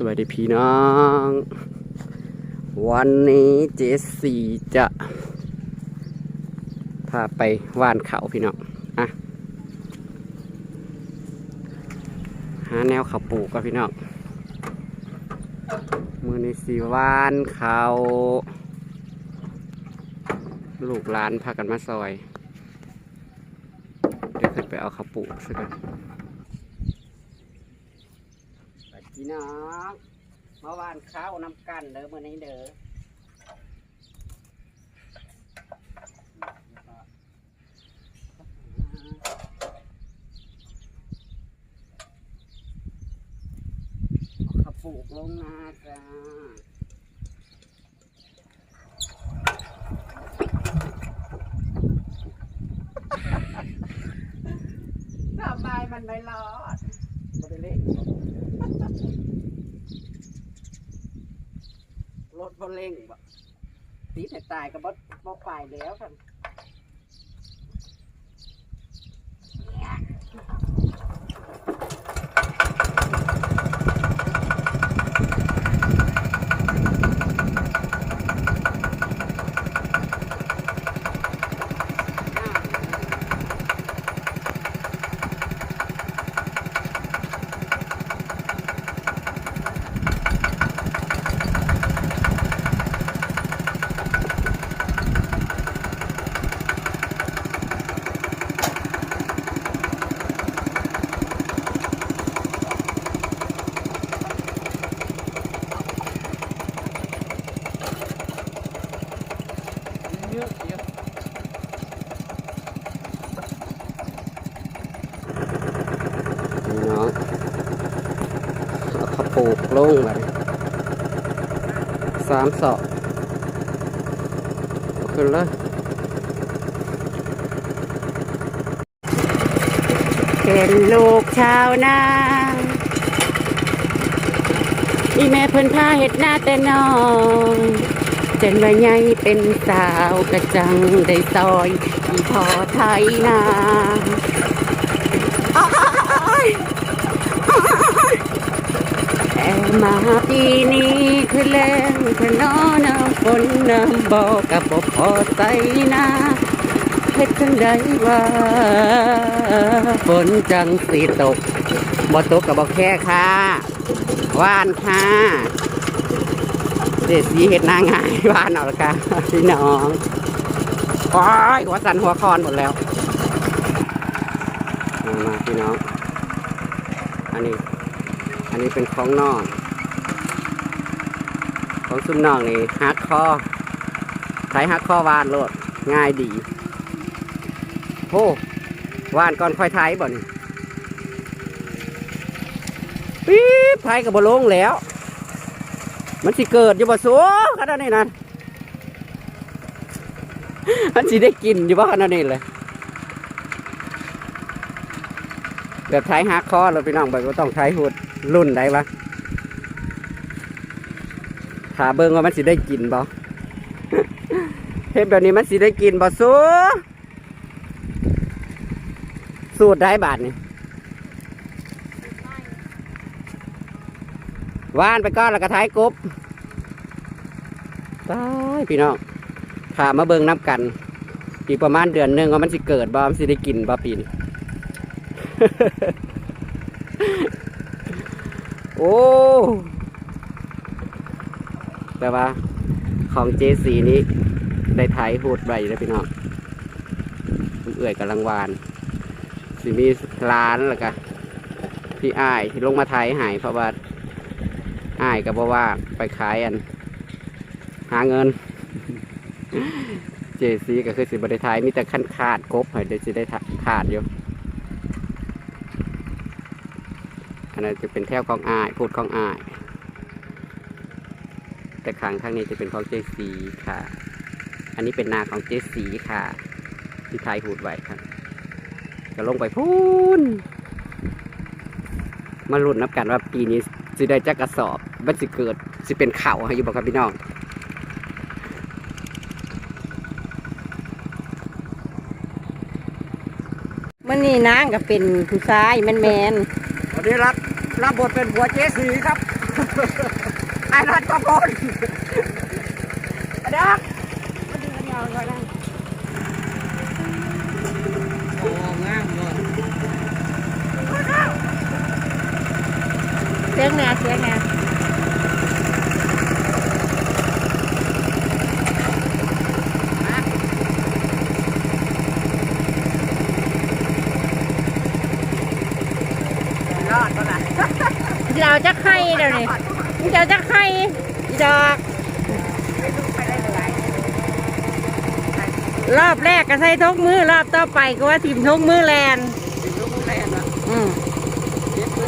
สวัสดีพี่น้อง วันนี้เจสสี่จะ พาไปว่านเขาพี่น้องอะหาแนวเขาปลูกกับพี่น้องมือในสีว่านเขาลูกหลานพากันมาซอย เดี๋ยวขึ้นไปเอาเขาปลูกสักกันไป พี่น้องเมื่อวานข้าวนำกันเด้อมื่อนี้เด้อเอาเขาปลูกลงนาจ้าทำไมมันไม่รอดบ่ได้เล่น รถบ่เร่งบ่ตีแต่ตายก็บ่บ่ไปแล้วกันเยอะเยอะนี่เนาะเอาข้าว ปลูกลงไปสามศอกเอาขึ้นเลยเป็นลูกชาวนาอีแม่เพิ่นพาเห็ดหน้าแต่น้อยจนว่าใหญ่เป็นสาวกระจังได้ซอยอีพอไทยนาอ้ายแต่ มาปีนี้คือแรงขนอน้ำฝนน้ำบ่อกับบ่พอใส่นาเฮ็ดจังใดว่าฝนจังสิตกบ่ตกกับบ่แค่ค่ะว่านค่ะเด็ดสีเห็ดหน้าง่ายว่านเอาละค่ะพี่น้องโอ้ยหัวสันหัวคอนหมดแล้วมาพี่น้องอันนี้ นนี้เป็นของนอกของซุ่มนอกนี่ฮักคอใช้ฮักคอวานโลดง่ายดีโอ้วานก่อนค่อยไทยบ่นี่ปี๊บไทยกับบลงแล้ว มันสิเกิดอยู่บ่สัวขนาดนี้นะมันสิได้กินอยู่บ่ขนาดนี้เลยแบบไทยฮักคอเราพี่น้องไปก็ต้องไทยหุด รุ่นใดวะถาเบิ่งว่ามันสิได้กินบ่เฮ็ดแบบนี้มันสิได้กินบ่สูสูตรได้บาทนี่ว่านไปก้อนแล้วก็ท้ายกบตายพี่น้องถามาเบิ่งน้ำกัน อีกประมาณเดือนหนึ่งว่ามันสิเกิดบ่มันสิได้กินบ่ปีน โอ้แต่ว่าของเจสีนี้ได้ไทยพูดไปแล้วพี่น้องผมเอื่อยกับรางวานสิมีร้านแล้วก็พี่อ้ายที่ลงมาไทยหายเพราะว่าอ้ายก็บอกว่าไปขายอัน หาเงิน เจซีก็คือสิบได้ไทยมีแต่ขั้นขาดกบให้เดี๋ยวสิได้ขาดอยู่ อันนั้นจะเป็นแถวของอายพูดของอาย แต่ขังข้างนี้จะเป็นของเจสีค่ะ อันนี้เป็นนาของเจสีค่ะ ที่ไทยหูดไว้ครับก็ลงไปพูนมาลุ้นนับกันว่าปีนี้จะได้จักกระสอบมันสิเกิดสิเป็นเข่าให้อยู่บอกครับพี่น้องมันนี่นางก็เป็นผู้ชายแมนแมน นนี้รับรับบทเป็นหัวเจสีครับไอ้รถก็โกนเดี๋ยวก่อนนะโอ้งามเลยเสียงแหน่เสียงแหน่ รอดก็ล่ะ จะเอาจักไข่เดี๋ยวนี้ มึงจะเอาจะไข่อีดอกรอบแรกก็ใส่ทกมือรอบต่อไปก็ว่าทีมทกมือแลนสิบลูกแรกละอืมเจ็บลูกแล้วมี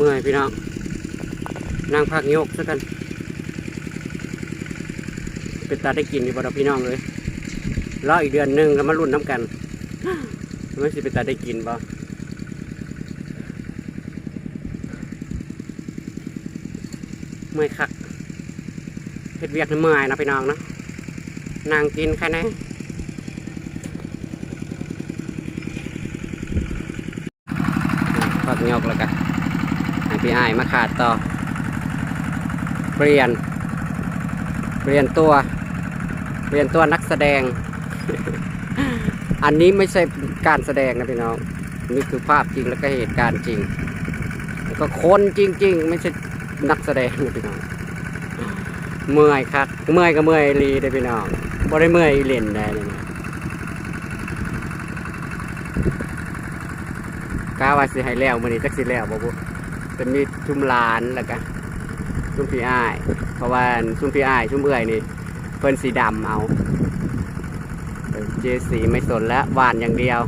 มื่อยพี่น้องนั่งพักโยกซะกัน เป็นตาได้กินอยู่บ่ดอกพี่น้องเลยรออีกเดือนหนึ่งก็มารุ่นน้ำกันไม่สิเป็นตาได้กินบ่เมื่อยคักเฮ็ดเวียกเมื่อยนะพี่น้องนะนั่งกินแค่ไหนพักโยกแล้วกัน พี่อ้มาขาดต่อ เปลี่ยน เปลี่ยนตัว เปลี่ยนตัวนักแสดง อันนี้ไม่ใช่การแสดงนะพี่น้อง นี่คือภาพจริงแล้วก็เหตุการณ์จริง แล้วก็คนจริง ๆ ไม่ใช่นักแสดงนะพี่น้อง เมื่อยครับ เมื่อยก็เมื่อยอีหลีได้พี่น้องบ่ได้เมื่อยเล่นได้เลยนะกาวาสิให้แล้วมื้อนี้จักสิแล้วบ่บุ จะมีชุมลานแล้วก็ชุมพี่อ้าย เพราะว่าชุมพี่อ้ายชุมเอื่อยนี่เพิ่นสีดำเอาเจสีไม่สนแล้วหวานอย่างเดียว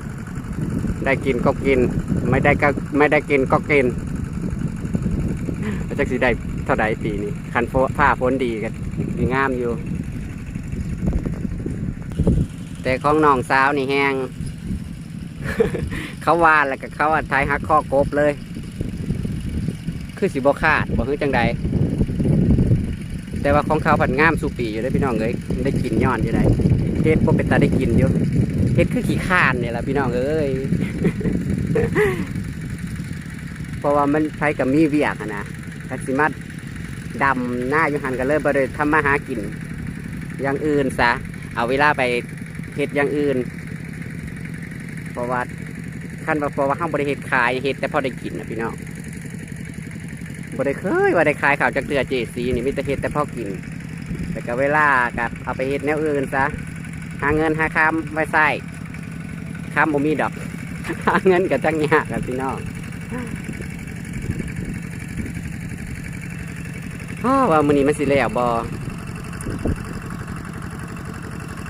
ได้กินก็กิน ไม่ได้ก็ไม่ได้กินก็กินจักสิได้เท่าใดปีนี้คันโฟผ้าฝนดีกันดีงามอยู่ แต่ของน้องสาวนี่แห้งเขาวานแล้วก็เขาอัดท้ายหักข้อกบเลย คือสิบขาดบอคือจังใดแต่ว่าของเขาผันงามสุปีอยู่ได้พี่น้องเอ้ยได้กินย้อนอยู่ได้เฮ็ดพวกเป็นตาได้กินอยู่เฮ็ดคือขี้ข้านเนี่ยแหละพี่น้องเอ้ยเพราะว่ามันใช้กับมีเวียกอะนะทักสิมาดดำหน้าอยู่หันกันเลยบ่ได้ทำมาหากิน อย่างอื่นซะ เอาเวลาไปเฮ็ดอย่างอื่นเพราะว่าขั้นว่าเพราะว่าห้างบริเฮ็ดขายเฮ็ดแต่พอได้กินนะพี่น้อง บริเคยว่ได้ขายข่าวจากเตือเจสีนี่มีแต่เฮ็ดแต่พอกิน แต่ก็เวลากับเอาไปเฮ็ดแนวอื่นซะหาเงินหาคำไว้ใส่คำบ่มีดอกหาเงินกับจังยากกับพี่น้องอ้อว่ามื้อนี้มันสิแล้วบ่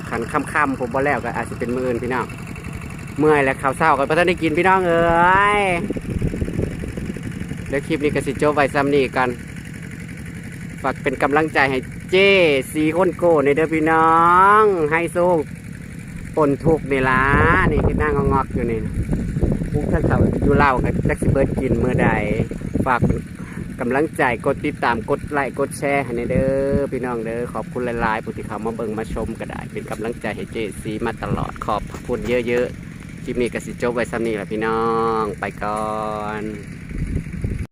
ขันค่ำๆผมบ่แล้วก็อาจจะเป็นมื้ออื่นพี่น้องเมื่อยแล้วข้าวเช้าก็บ่ทันได้กินพี่น้องเอ้ย เดี๋ยวคลิปนี้ก็สิจบไว้ซ้ำนี้กัน ฝากเป็นกำลังใจให้เจ้สีคนโกในเด้อพี่น้อง ให้สู้ปนทุกข์นี่ล่ะนี่ที่นั่งงอกอยู่นี่ปุ๊กท่านเขาอยู่เล่ากับแจ็คสิเบิร์ดกินเมื่อใด ฝากเป็นกำลังใจกดติดตามกดไลค์กดแชร์ให้ในเด้อพี่น้องเด้อขอบคุณหลายๆผู้ที่เขามาเบิ่งมาชมก็ได้ เป็นกำลังใจให้เจสีมาตลอดขอบคุณเยอะๆคลิปนี้กสิจบไว้ซ้ำนี้แหละพี่น้อง ไปก่อน